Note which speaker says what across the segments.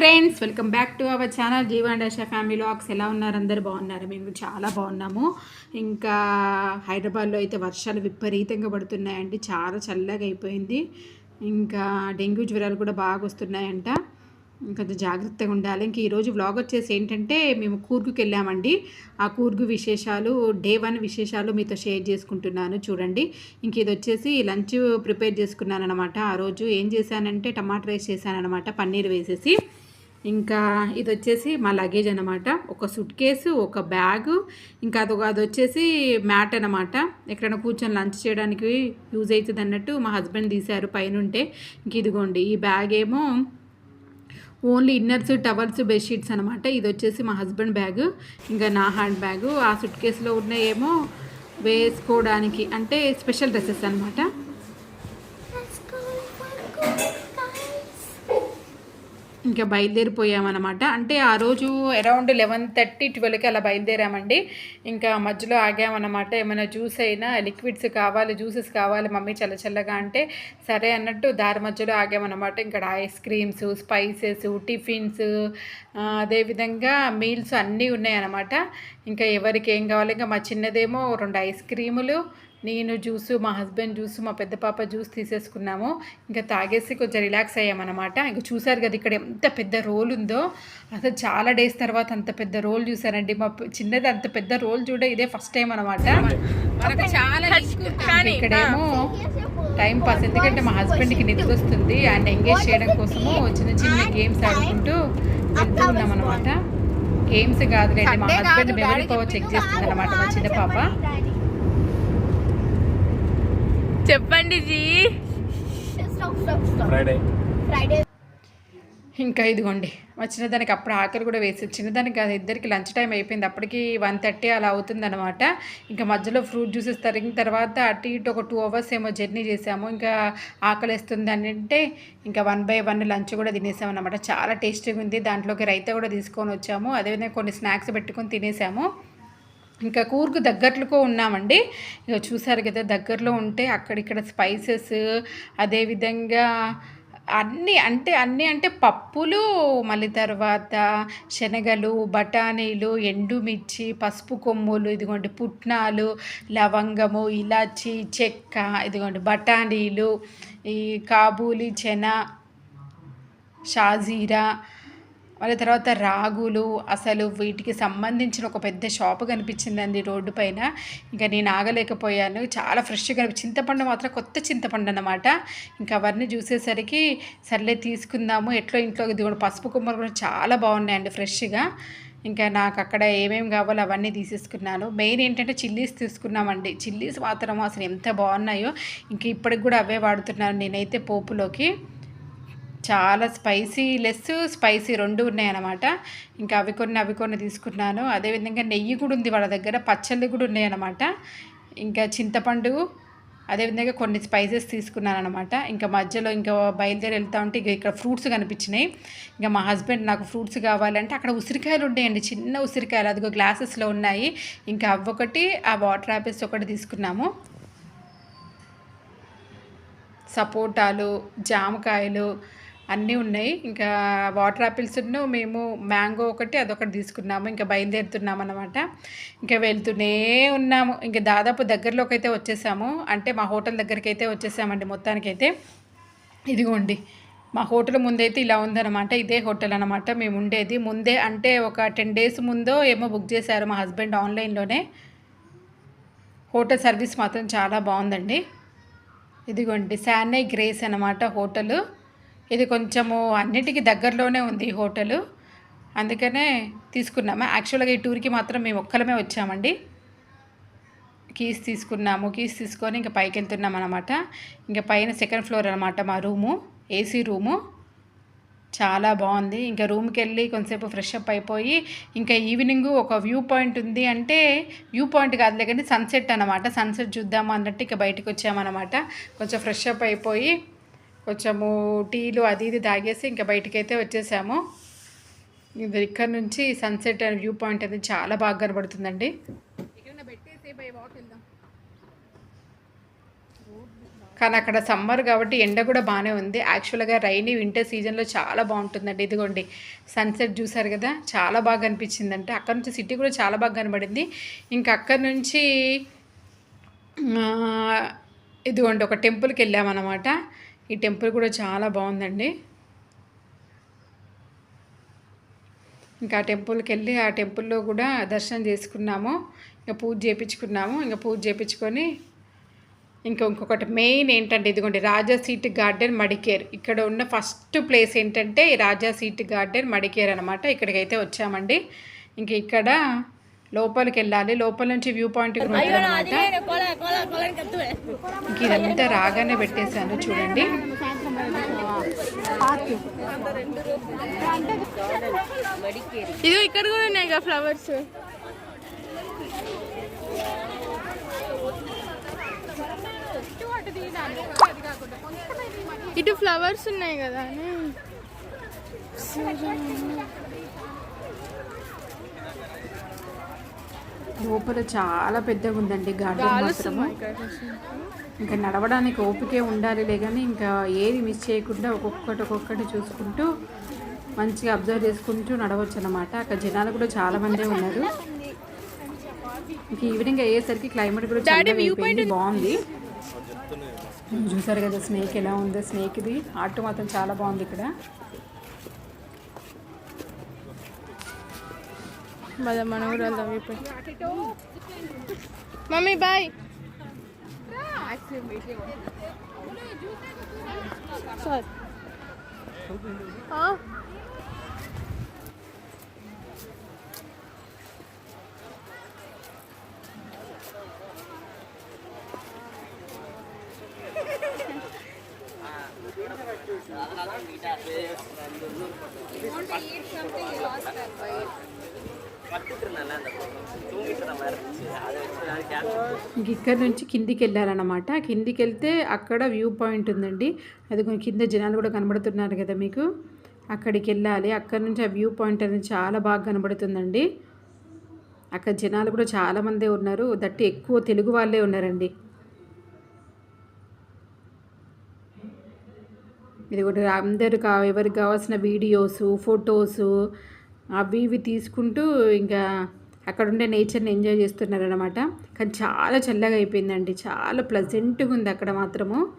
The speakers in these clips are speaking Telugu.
Speaker 1: Friends welcome back to our channel Jeeva family vlogs ఎలా ఉన్నారు? అందరు బాగున్నారు? మేము చాలా బాగున్నాము. ఇంకా హైదరాబాద్లో అయితే వర్షాలు విపరీతంగా పడుతున్నాయండి. చాలా చల్లగా అయిపోయింది. ఇంకా డెంగ్యూ జ్వరాలు కూడా బాగా వస్తున్నాయంట. కొంచెం జాగ్రత్తగా ఉండాలి. ఇంక ఈరోజు వ్లాగ్ వచ్చేసి ఏంటంటే మేము కూర్గుకి వెళ్ళామండి. ఆ కూర్గు విశేషాలు డే వన్ విశేషాలు మీతో షేర్ చేసుకుంటున్నాను. చూడండి. ఇంక ఇది వచ్చేసి లంచ్ ప్రిపేర్ చేసుకున్నాను అనమాట ఆ రోజు ఏం చేశానంటే టమాటా రైస్ చేశానమాట పన్నీర్ వేసేసి. ఇంకా ఇది వచ్చేసి మా లగేజ్ అనమాట ఒక సుట్ కేసు ఒక బ్యాగ్ ఇంకా అదొక అది వచ్చేసి మ్యాట్ అనమాట ఎక్కడైనా కూర్చొని లంచ్ చేయడానికి యూజ్ అవుతుంది అన్నట్టు మా హస్బెండ్ తీశారు పైనుంటే. ఇంక ఇదిగోండి ఈ బ్యాగ్ ఏమో ఓన్లీ ఇన్నర్స్ టవల్స్ బెడ్షీట్స్ అనమాట ఇది వచ్చేసి మా హస్బెండ్ బ్యాగ్ ఇంకా నా హ్యాండ్ బ్యాగ్ ఆ సుట్ కేసులో ఉన్న ఏమో వేసుకోవడానికి అంటే స్పెషల్ డ్రెస్సెస్ అనమాట ఇంకా బయలుదేరిపోయామన్నమాట. అంటే ఆ రోజు అరౌండ్ లెవెన్ థర్టీ ట్వెల్వ్కి అలా బయలుదేరామండి. ఇంకా మధ్యలో ఆగామన్నమాట. ఏమైనా జ్యూస్ అయినా లిక్విడ్స్ కావాలి జ్యూసెస్ కావాలి మమ్మీ చల్ల చల్లగా అంటే సరే అన్నట్టు దారి మధ్యలో ఆగామన్నమాట. ఇక్కడ ఐస్ క్రీమ్స్ స్పైసెస్ టిఫిన్స్ అదేవిధంగా మీల్స్ అన్నీ ఉన్నాయన్నమాట. ఇంకా ఎవరికి ఏం కావాలి? ఇంకా మా చిన్నదేమో రెండు ఐస్ క్రీములు నేను జ్యూసు మా హస్బెండ్ జ్యూస్ మా పెద్ద పాప జ్యూస్ తీసేసుకున్నాము. ఇంకా తాగేసి కొంచెం రిలాక్స్ అయ్యామన్నమాట. ఇంకా చూసారు కదా ఇక్కడ ఎంత పెద్ద రోల్ ఉందో. అసలు చాలా డేస్ తర్వాత అంత పెద్ద రోల్ చూసానండి మా చిన్నది అంత పెద్ద రోల్ చూడ ఇదే ఫస్ట్ టైం అనమాట మనకు చాలా ఇక్కడేమో టైం పాస్ ఎందుకంటే మా హస్బెండ్కి నిద్ర వస్తుంది అండ్ ఎంగేజ్ చేయడం కోసము చిన్న చిన్న గేమ్స్ ఆడుకుంటూ వెళ్తూ ఉన్నాం అనమాట గేమ్స్ కాదులేండి మా హస్బెండ్ మెమరీ పవర్ చెక్ చేస్తుంది అనమాట మా చిన్న పాప.
Speaker 2: చెప్పండి జీ.
Speaker 3: ఫ్రైడే
Speaker 4: ఫ్రైడే
Speaker 1: ఇంకా ఇదిగోండి మా చిన్నదానికి అప్పుడు ఆకలి కూడా వేసి చిన్నదానికి కాదు ఇద్దరికి లంచ్ టైం అయిపోయింది. అప్పటికి వన్ థర్టీ అలా అవుతుందన్నమాట. ఇంకా మధ్యలో ఫ్రూట్ జ్యూసెస్ తరిగిన తర్వాత అటు ఇటు ఒక టూ అవర్స్ ఏమో జర్నీ చేసాము. ఇంకా ఆకలి వేస్తుంది అని అంటే ఇంకా వన్ బై వన్ లంచ్ కూడా తినేసాము అనమాట చాలా టేస్టీగా ఉంది. దాంట్లోకి రైతా కూడా తీసుకొని వచ్చాము. అదేవిధంగా కొన్ని స్నాక్స్ పెట్టుకొని తినేసాము. ఇంకా కూర్గు దగ్గరలో ఉన్నామండి. ఇక చూసారు కదా దగ్గరలో ఉంటే అక్కడిక్కడ స్పైసెస్ అదేవిధంగా అన్నీ అంటే అన్నీ అంటే పప్పులు మళ్ళీ తర్వాత శనగలు బఠానీలు ఎండుమిర్చి పసుపు కొమ్ములు ఇదిగోండి పుట్నాలు లవంగము ఇలాచి చెక్క ఇదిగోండి బఠానీలు ఈ కాబూలి చెన షాజీరా మళ్ళీ తర్వాత రాగులు అసలు వీటికి సంబంధించిన ఒక పెద్ద షాపు కనిపించిందండి రోడ్డు పైన. ఇంకా నేను ఆగలేకపోయాను. చాలా ఫ్రెష్గా కనిపి చింతపండు మాత్రం కొత్త చింతపండు అనమాట ఇంకా అవన్నీ చూసేసరికి సర్లే తీసుకుందాము ఎట్లో ఇంట్లో దిగుడు పసుపు కొమ్మలు కూడా చాలా బాగున్నాయండి ఫ్రెష్గా. ఇంకా నాకు అక్కడ ఏమేమి కావాలో అవన్నీ తీసేసుకున్నాను. మెయిన్ ఏంటంటే చిల్లీస్ తీసుకున్నామండి. చిల్లీస్ మాత్రం అసలు ఎంత బాగున్నాయో ఇంక ఇప్పటికి కూడా అవే వాడుతున్నాను నేనైతే పోపులోకి. చాలా స్పైసీ లెస్ స్పైసీ రెండు ఉన్నాయన్నమాట. ఇంకా అవి కొన్ని అవి కొన్ని తీసుకున్నాను. అదేవిధంగా నెయ్యి కూడా ఉంది వాళ్ళ దగ్గర పచ్చళ్ళు కూడా ఉన్నాయన్నమాట. ఇంకా చింతపండు అదేవిధంగా కొన్ని స్పైసెస్ తీసుకున్నాను అనమాట ఇంకా మధ్యలో ఇంకా బయలుదేరి వెళ్తా ఉంటే ఇక ఇక్కడ ఫ్రూట్స్ కనిపించినాయి. ఇంకా మా హస్బెండ్ నాకు ఫ్రూట్స్ కావాలంటే అక్కడ ఉసిరికాయలు ఉన్నాయండి చిన్న ఉసిరికాయలు. అదిగో గ్లాసెస్లో ఉన్నాయి. ఇంకా అవొకటి ఆ వాటర్ యాపిల్స్ ఒకటి తీసుకున్నాము. సపోటాలు జామకాయలు అన్నీ ఉన్నాయి. ఇంకా వాటర్ యాపిల్స్ మేము మ్యాంగో ఒకటి అదొకటి తీసుకున్నాము. ఇంకా బయలుదేరుతున్నాము అనమాట ఇంకా వెళ్తూనే ఉన్నాము. ఇంకా దాదాపు దగ్గరలోకి అయితే వచ్చేసాము. అంటే మా హోటల్ దగ్గరికి అయితే వచ్చేసామండి మొత్తానికైతే. ఇదిగోండి మా హోటల్ ముందైతే ఇలా ఉందన్నమాట. ఇదే హోటల్ అనమాట మేము ఉండేది. ముందే అంటే ఒక టెన్ డేస్ ముందో ఏమో బుక్ చేశారు మా హస్బెండ్ ఆన్లైన్లోనే. హోటల్ సర్వీస్ మాత్రం చాలా బాగుందండి. ఇదిగోండి శానై గ్రేస్ అనమాట హోటల్. ఇది కొంచెము అన్నిటికీ దగ్గరలోనే ఉంది ఈ అందుకనే తీసుకున్నాము. యాక్చువల్గా ఈ టూర్కి మాత్రం మేము ఒక్కలమే వచ్చామండి. కీస్ తీసుకున్నాము. కీస్ తీసుకొని ఇంకా పైకి వెళ్తున్నాం అనమాట ఇంకా పైన సెకండ్ ఫ్లోర్ అనమాట మా రూము ఏసీ రూము. చాలా బాగుంది. ఇంకా రూమ్కి వెళ్ళి కొంతసేపు ఫ్రెష్ అప్ అయిపోయి ఇంకా ఈవినింగ్ ఒక వ్యూ పాయింట్ ఉంది అంటే వ్యూ పాయింట్ కాదులే కానీ సన్సెట్ అనమాట సన్సెట్ చూద్దాము అన్నట్టు ఇక బయటకు వచ్చామన్నమాట. కొంచెం ఫ్రెష్ అప్ అయిపోయి కొంచెము టీలు అది ఇది తాగేసి ఇంకా బయటకైతే వచ్చేసాము. ఇది ఇక్కడ నుంచి సన్సెట్ అండ్ వ్యూ పాయింట్ అనేది చాలా బాగా కనబడుతుందండి. కానీ అక్కడ సమ్మర్ కాబట్టి ఎండ కూడా బాగానే ఉంది. యాక్చువల్గా రైనీ వింటర్ సీజన్లో చాలా బాగుంటుందండి. ఇదిగోండి సన్సెట్ చూసారు కదా చాలా బాగా అనిపించిందంటే. అక్కడ నుంచి సిటీ కూడా చాలా బాగా కనబడింది. ఇంకా అక్కడ నుంచి ఇదిగోండి ఒక టెంపుల్కి వెళ్ళామన్నమాట. ఈ టెంపుల్ కూడా చాలా బాగుందండి. ఇంకా టెంపుల్కి వెళ్ళి ఆ టెంపుల్లో కూడా దర్శనం చేసుకున్నాము. ఇంకా పూజ చేయించుకున్నాము ఇంకా పూజ చేయించుకొని ఇంకా ఇంకొకటి మెయిన్ ఏంటంటే ఇదిగోండి రాజా సీట్ గార్డెన్ మడికేర్. ఇక్కడ ఉన్న ఫస్ట్ ప్లేస్ ఏంటంటే రాజా సీట్ గార్డెన్ మడికేర్ అనమాట ఇక్కడికైతే వచ్చామండి. ఇంక ఇక్కడ లోపలికి వెళ్ళాలి లోపల నుంచి వ్యూ పాయింట్ అనమాట ఇంక ఇదంతా రాగానే పెట్టేశాను చూడండి.
Speaker 2: ఇదిగో ఇక్కడ కూడా ఉన్నాయి కదా ఫ్లవర్స్. ఇటు ఫ్లవర్స్ ఉన్నాయి కదా.
Speaker 1: లోపల చాలా పెద్దగా ఉందండి గార్డెన్ మాత్రము. ఇంకా నడవడానికి ఓపికే ఉండాలిలే కానీ ఇంకా ఏది మిస్ చేయకుండా ఒక్కొక్కటి ఒక్కొక్కటి చూసుకుంటూ మంచిగా అబ్జర్వ్ చేసుకుంటూ నడవచ్చు అనమాట అక్కడ జనాలు కూడా చాలా మందే ఉన్నారు. ఇంక ఈవినింగ్ అయ్యేసరికి క్లైమేట్ కూడా అయిపోయింది బాగుంది. చూసారు కదా స్నేక్ ఎలా ఉందో స్నేక్ ఇది ఆర్ట్ మాత్రం చాలా బాగుంది ఇక్కడ.
Speaker 2: పద మనం కూడా వెళ్దాం ఇప్పుడు మమ్మీ బాయ్ సార్
Speaker 1: ఇంక ఇక్కడ నుంచి కిందికి వెళ్ళాలన్నమాట. కిందికి వెళ్తే అక్కడ వ్యూ పాయింట్ ఉందండి. అది కింద జనాలు కూడా కనబడుతున్నారు కదా మీకు. అక్కడికి వెళ్ళాలి. అక్కడ నుంచి ఆ వ్యూ పాయింట్ అనేది చాలా బాగా కనబడుతుందండి. అక్కడ జనాలు కూడా చాలామందే ఉన్నారు. దట్టి ఎక్కువ తెలుగు వాళ్ళే ఉన్నారండి. ఇది కూడా అందరు కా ఎవరికి కావాల్సిన వీడియోస్ ఫొటోస్ అవి ఇవి తీసుకుంటూ ఇంకా అక్కడ ఉండే నేచర్ని ఎంజాయ్ చేస్తున్నారనమాట కానీ చాలా చల్లగా అయిపోయిందండి. చాలా ప్లజెంట్గా ఉంది అక్కడ మాత్రము.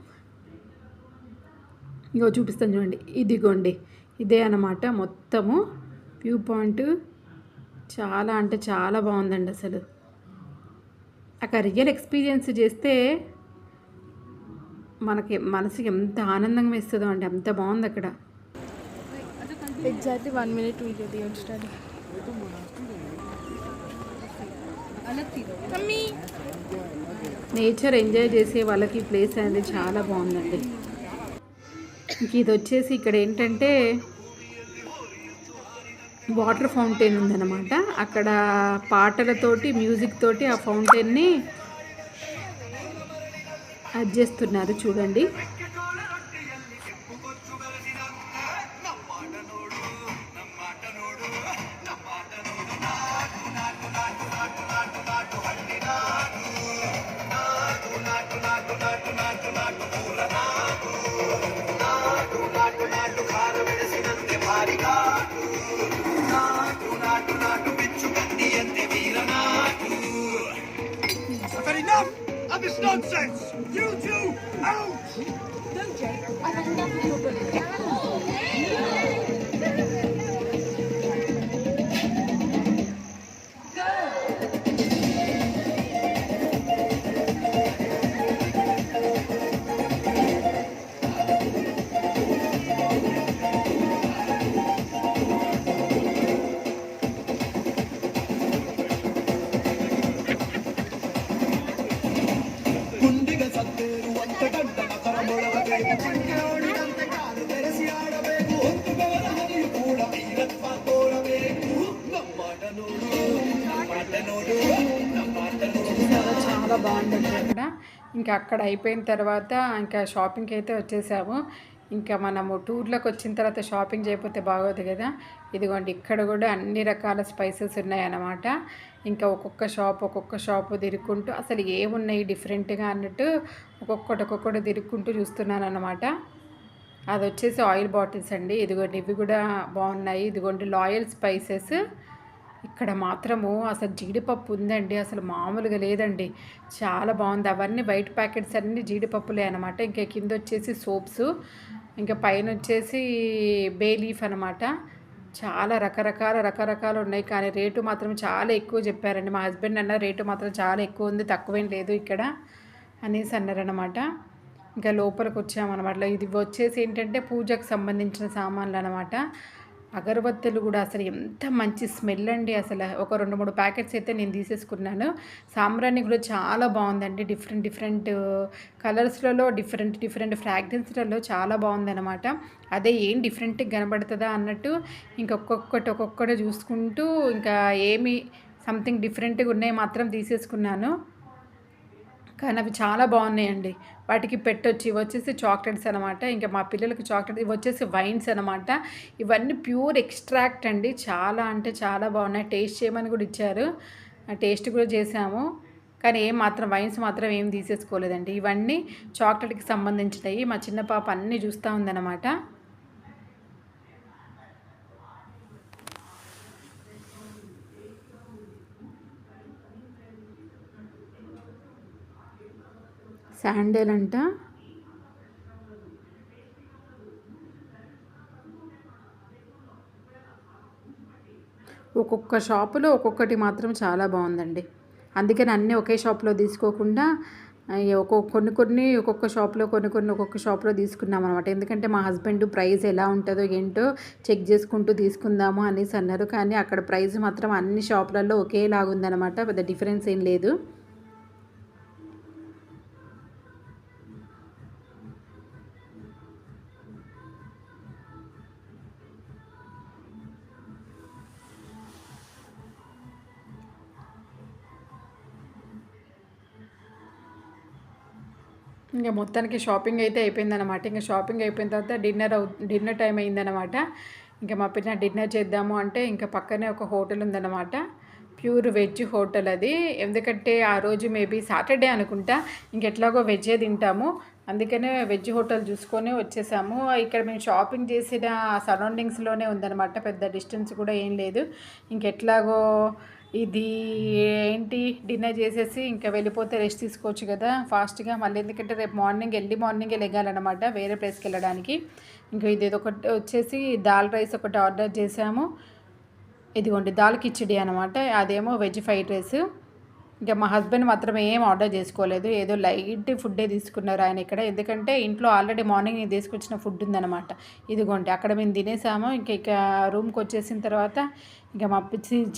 Speaker 1: ఇంకో చూపిస్తాను చూడండి. ఇదిగోండి. ఇదే అన్నమాట మొత్తము. వ్యూ పాయింట్ చాలా అంటే చాలా బాగుందండి అసలు. అక్కడ రియల్ ఎక్స్పీరియన్స్ చేస్తే మనకి మనసుకి ఎంత ఆనందంగా వేస్తుందో అండి. అంత బాగుంది అక్కడ.
Speaker 2: ఎగ్జాక్ట్లీ వన్ మినిట్ వీడియో తీయండి
Speaker 1: నేచర్ ఎంజాయ్ చేసే వాళ్ళకి ఈ ప్లేస్ అనేది చాలా బాగుందండి. ఇంక ఇది వచ్చేసి ఇక్కడ ఏంటంటే వాటర్ ఫౌంటైన్ ఉందన్నమాట. అక్కడ పాటలతోటి మ్యూజిక్ తోటి ఆ ఫౌంటైన్ని అది చేస్తున్నారు చూడండి.
Speaker 3: nonsense! You two, out! No, Jake, I've had enough of your bullying. Oh,
Speaker 1: చాలా బాగుంటుంది అక్కడ ఇంకా అక్కడ అయిపోయిన తర్వాత ఇంకా షాపింగ్కి అయితే వచ్చేసాము. ఇంకా మనము టూర్లోకి వచ్చిన తర్వాత షాపింగ్ చేయకపోతే బాగోదు కదా. ఇదిగోండి ఇక్కడ కూడా అన్ని రకాల స్పైసెస్ ఉన్నాయన్నమాట. ఇంకా ఒక్కొక్క షాప్ ఒక్కొక్క షాప్ తిరుక్కుంటూ అసలు ఏమున్నాయి డిఫరెంట్గా అన్నట్టు ఒక్కొక్కటి ఒక్కొక్కటి తిరుక్కుంటూ చూస్తున్నాను అనమాట అది వచ్చేసి ఆయిల్ బాటిల్స్ అండి. ఇదిగోండి ఇవి కూడా బాగున్నాయి. ఇదిగోండి లాయల్ స్పైసెస్. ఇక్కడ మాత్రము అసలు జీడిపప్పు ఉందండి. అసలు మామూలుగా లేదండి. చాలా బాగుంది. అవన్నీ వైట్ ప్యాకెట్స్ అన్నీ జీడిపప్పులే అనమాట ఇంకా కింద వచ్చేసి సోప్స్. ఇంకా పైన వచ్చేసి బే లీఫ్ అనమాట చాలా రకరకాల రకరకాలు ఉన్నాయి. కానీ రేటు మాత్రం చాలా ఎక్కువ చెప్పారండి. మా హస్బెండ్ అన్న రేటు మాత్రం చాలా ఎక్కువ ఉంది. తక్కువేం లేదు ఇక్కడ అనేసి అన్నారనమాట ఇంకా లోపలికి వచ్చామన్నమాట ఇది వచ్చేసి ఏంటంటే పూజకు సంబంధించిన సామాన్లు అనమాట అగరబత్తులు కూడా అసలు ఎంత మంచి స్మెల్ అండి అసలు. ఒక రెండు మూడు ప్యాకెట్స్ అయితే నేను తీసేసుకున్నాను. సాంబ్రాణి కూడా చాలా బాగుందండి. డిఫరెంట్ డిఫరెంట్ కలర్స్లలో డిఫరెంట్ డిఫరెంట్ ఫ్రాగ్రెన్స్లలో చాలా బాగుందన్నమాట. అదే ఏం డిఫరెంట్గా కనబడుతుందా అన్నట్టు ఇంకొక్కొక్కటి ఒక్కొక్కటి చూసుకుంటూ ఇంకా ఏమి సంథింగ్ డిఫరెంట్గా ఉన్నాయి మాత్రం తీసేసుకున్నాను. కానీ అవి చాలా బాగున్నాయండి. వాటికి పెట్టొచ్చి ఇవి వచ్చేసి చాక్లెట్స్ అనమాట ఇంకా మా పిల్లలకి చాక్లెట్ ఇవి వచ్చేసి వైన్స్ అనమాట ఇవన్నీ ప్యూర్ ఎక్స్ట్రాక్ట్ అండి. చాలా అంటే చాలా బాగున్నాయి. టేస్ట్ చేయమని కూడా ఇచ్చారు. టేస్ట్ కూడా చేసాము. కానీ ఏం మాత్రం వైన్స్ మాత్రం ఏం తీసేసుకోలేదండి. ఇవన్నీ చాక్లెట్కి సంబంధించినవి. మా చిన్న పాప అన్నీ చూస్తూ ఉందన్నమాట. శాండల్ అంట ఒక్కొక్క షాపులో ఒక్కొక్కటి మాత్రం చాలా బాగుందండి. అందుకని అన్నీ ఒకే షాప్లో తీసుకోకుండా ఒక్కొక్క కొన్ని కొన్ని ఒక్కొక్క షాప్లో కొన్ని కొన్ని ఒక్కొక్క షాప్లో తీసుకున్నాం అనమాట ఎందుకంటే మా హస్బెండ్ ప్రైస్ ఎలా ఉంటుందో ఏంటో చెక్ చేసుకుంటూ తీసుకుందాము అనేసి అన్నారు. కానీ అక్కడ ప్రైస్ మాత్రం అన్ని షాపులలో ఒకేలాగా ఉందన్నమాట పెద్ద డిఫరెన్స్ ఏం లేదు. ఇంకా మొత్తానికి షాపింగ్ అయితే అయిపోయిందనమాట ఇంకా షాపింగ్ అయిపోయిన తర్వాత డిన్నర్ డిన్నర్ టైం అయిందనమాట ఇంకా మా పిల్ల డిన్నర్ చేద్దాము అంటే ఇంకా పక్కనే ఒక హోటల్ ఉందన్నమాట. ప్యూర్ వెజ్ హోటల్ అది. ఎందుకంటే ఆ రోజు మేబీ సాటర్డే అనుకుంటా. ఇంకెట్లాగో వెజ్జే తింటాము. అందుకనే వెజ్ హోటల్ చూసుకొని వచ్చేసాము. ఇక్కడ మేము షాపింగ్ చేసిన సరౌండింగ్స్లోనే ఉందన్నమాట. పెద్ద డిస్టెన్స్ కూడా ఏం లేదు. ఇంకెట్లాగో ఇది ఏంటి? డిన్నర్ చేసేసి ఇంకా వెళ్ళిపోతే రెస్ట్ తీసుకోవచ్చు కదా. ఫాస్ట్గా మళ్ళీ ఎందుకంటే రేపు మార్నింగ్ ఎర్లీ మార్నింగే లెగాలన్నమాట వేరే ప్లేస్కి వెళ్ళడానికి. ఇంకా ఇది ఒకటి వచ్చేసి దాల్ రైస్ ఒకటి ఆర్డర్ చేసాము. ఇదిగోండి దాల్ కిచడి అనమాట అదేమో వెజ్ ఫ్రైడ్ రైస్. ఇంకా మా హస్బెండ్ మాత్రం ఏం ఆర్డర్ చేసుకోలేదు. ఏదో లైట్ ఫుడ్డే తీసుకున్నారు ఆయన ఇక్కడ. ఎందుకంటే ఇంట్లో ఆల్రెడీ మార్నింగ్ నేను తీసుకొచ్చిన ఫుడ్ ఉందన్నమాట. ఇదిగోండి అక్కడ మేము తినేసాము. ఇంకా ఇక రూమ్కి వచ్చేసిన తర్వాత ఇంకా మా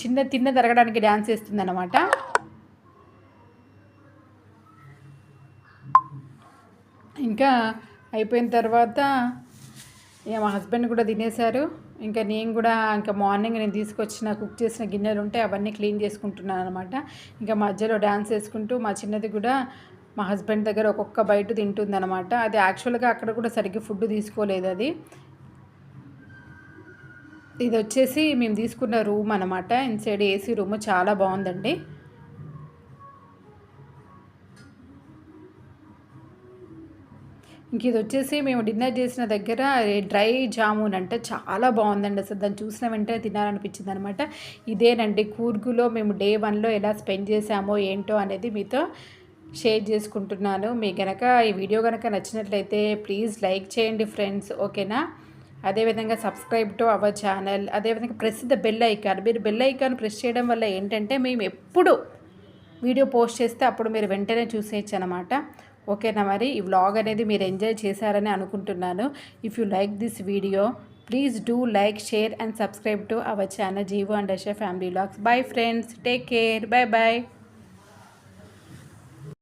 Speaker 1: చిన్న తిన్న తిరగడానికి డ్యాన్స్ వేస్తుందన్నమాట ఇంకా అయిపోయిన తర్వాత ఇక మా హస్బెండ్ కూడా తినేశారు. ఇంకా నేను కూడా ఇంకా మార్నింగ్ నేను తీసుకొచ్చిన కుక్ చేసిన గిన్నెలు ఉంటే అవన్నీ క్లీన్ చేసుకుంటున్నాను అనమాట ఇంకా మధ్యలో డ్యాన్స్ వేసుకుంటూ మా చిన్నది కూడా మా హస్బెండ్ దగ్గర ఒక్కొక్క బయట తింటుందనమాట అది యాక్చువల్గా అక్కడ కూడా సరిగ్గా ఫుడ్ తీసుకోలేదు అది. ఇది వచ్చేసి మేము తీసుకున్న రూమ్ అనమాట ఇన్సైడ్ ఏసీ రూమ్ చాలా బాగుందండి. ఇంక ఇది వచ్చేసి మేము డిన్నర్ చేసిన దగ్గర డ్రై జామున్ అంటే చాలా బాగుందండి అసలు. దాన్ని చూసిన వెంటనే తినాలనిపించింది అనమాట ఇదేనండి కూర్గులో మేము డే వన్లో ఎలా స్పెండ్ చేసామో ఏంటో అనేది మీతో షేర్ చేసుకుంటున్నాను. మీ కనుక ఈ వీడియో కనుక నచ్చినట్లయితే ప్లీజ్ లైక్ చేయండి ఫ్రెండ్స్. ఓకేనా? అదేవిధంగా సబ్స్క్రైబ్ టు అవర్ ఛానల్. అదేవిధంగా ప్రెస్ ద బెల్ ఐకాన్ మీరు బెల్ ఐకాన్ ప్రెస్ చేయడం వల్ల ఏంటంటే మేము ఎప్పుడు వీడియో పోస్ట్ చేస్తే అప్పుడు మీరు వెంటనే చూసేయచ్చు అనమాట ఓకేనా మరి? ఈ వ్లాగ్ అనేది మీరు ఎంజాయ్ చేశారని అనుకుంటున్నాను. If you like this video please do like share and subscribe to our channel Jeevo and Asha family vlogs bye friends take care bye bye